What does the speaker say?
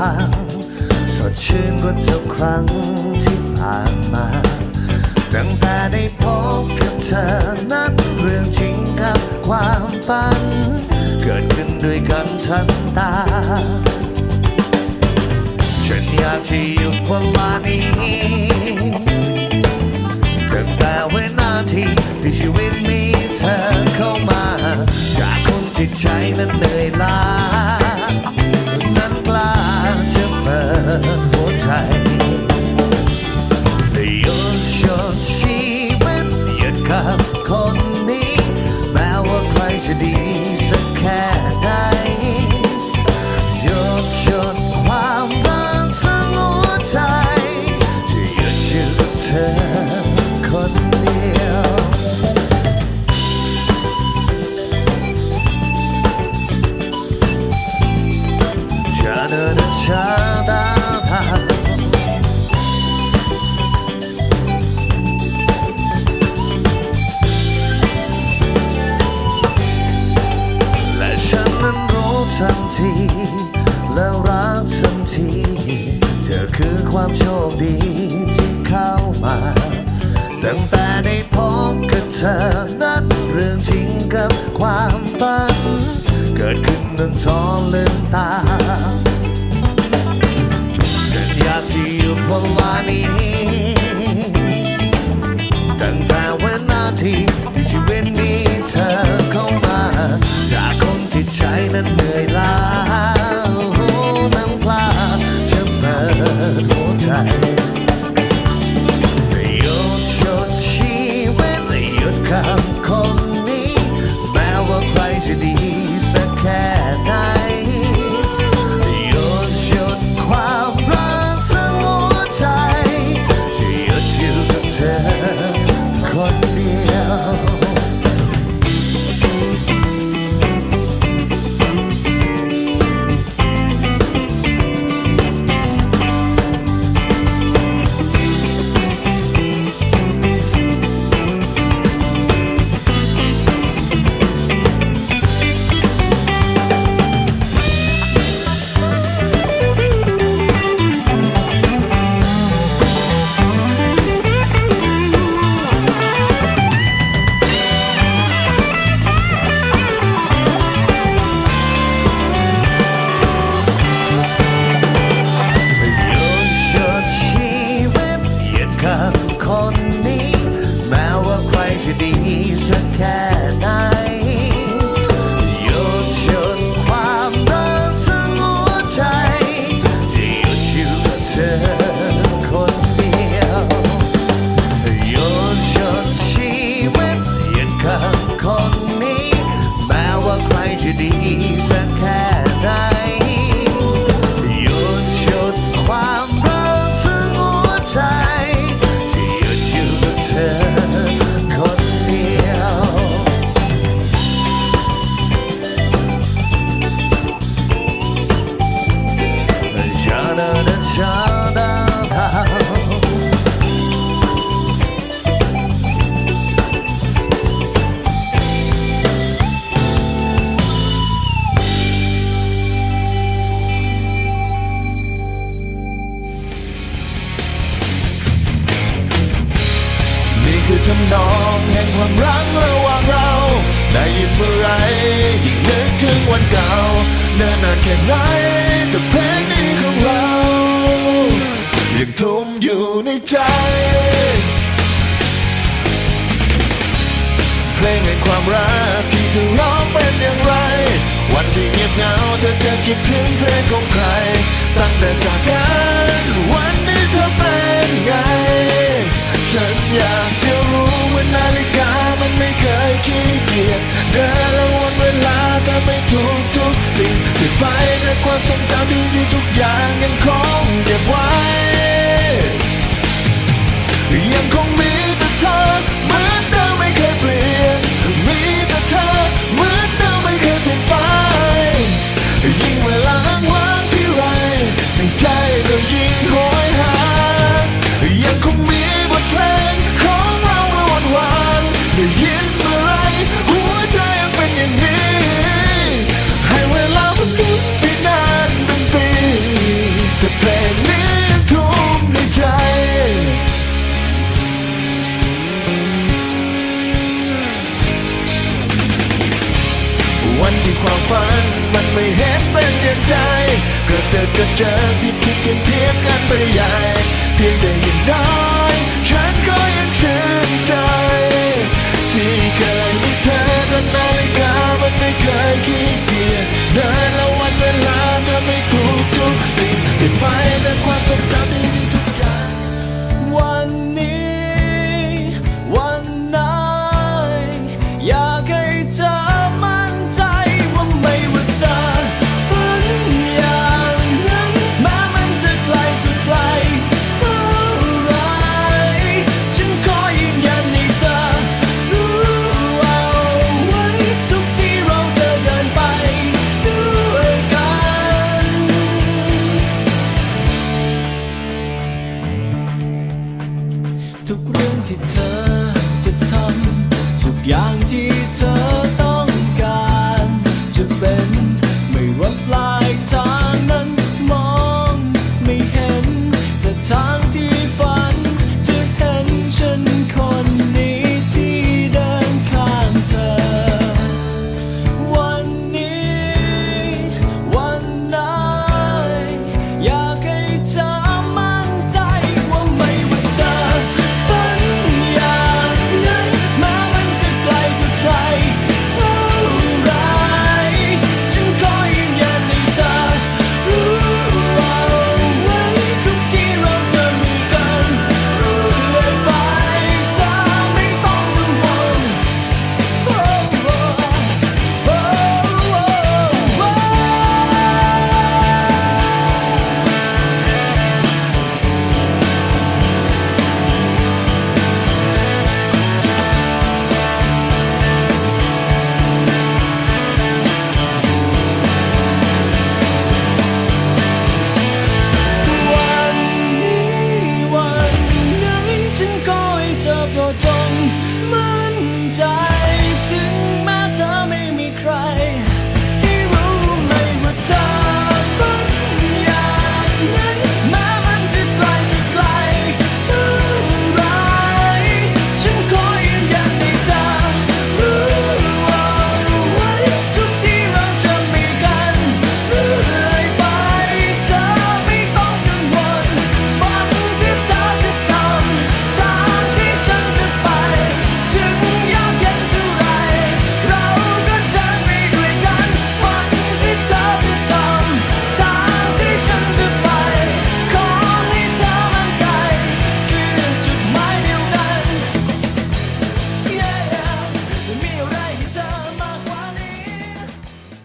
พังสดชื่นกว่าทุกครั้งที่ผ่านมาตั้งแต่ได้พบกับเธอนั้นเรื่องจริงกับความฝัน เกิดขึ้นด้วยกันทันตา ฉันอยากจะอยู่เวลานี้ตั้งแต่วินาทีที่ชีวิตมี และฉันนั้นรู้ทันทีและรักทันที เธอคือความโชคดีที่เข้ามา ตั้งแต่ได้พบกับเธอนั้นเรื่องจริงกับความฝัน เกิดขึ้นนั้นท้องลืมตา time. คนนี้ แม้ว่าใครจะดีสักแค่ไหน ไม่ถูกทุกสิ่งเปลี่ยนไปแต่ความทรงจำดีๆทุกอย่างยังคงเก็บไว้ ยังคงมีแต่เธอเหมือนเดิมไม่เคยเปลี่ยน มีแต่เธอเหมือนเดิมไม่เคยเปลี่ยนไป ยิ่งเวลาว่างที่ไรในใจเรายิ่ง อก็เจอผิดคิดเพียงเพียงกันไปใหญ่เพียงแต่ยังน้อง ทุกเรื่องที่เธอจะทำทุกอย่างที่เธอ